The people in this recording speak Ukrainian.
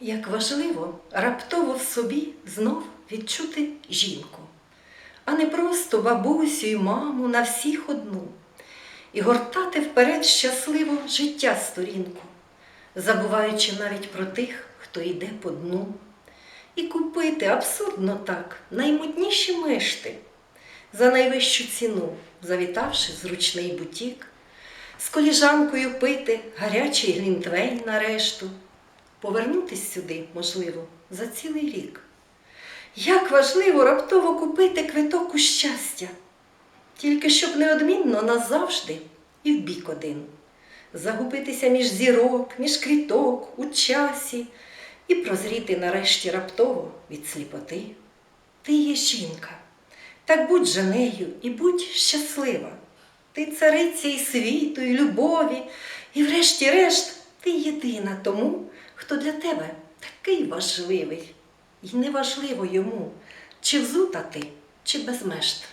Як важливо раптово в собі знов відчути жінку, а не просто бабусю і маму на всіх одну, і гортати вперед щасливо життя сторінку, забуваючи навіть про тих, хто йде по дну, і купити абсурдно так наймодніші мешти за найвищу ціну, завітавши зручний бутік, з коліжанкою пити гарячий глінтвейн нарешту, повернутись сюди, можливо, за цілий рік. Як важливо раптово купити квиток у щастя, тільки щоб неодмінно назавжди і в бік один, загубитися між зірок, між квіток, у часі і прозріти нарешті раптово від сліпоти. Ти є жінка, так будь же нею і будь щаслива. Ти цариця і світу, і любові, і врешті-решт ти єдина тому, хто для тебе такий важливий. І неважливо йому, чи взута ти, чи без мешт.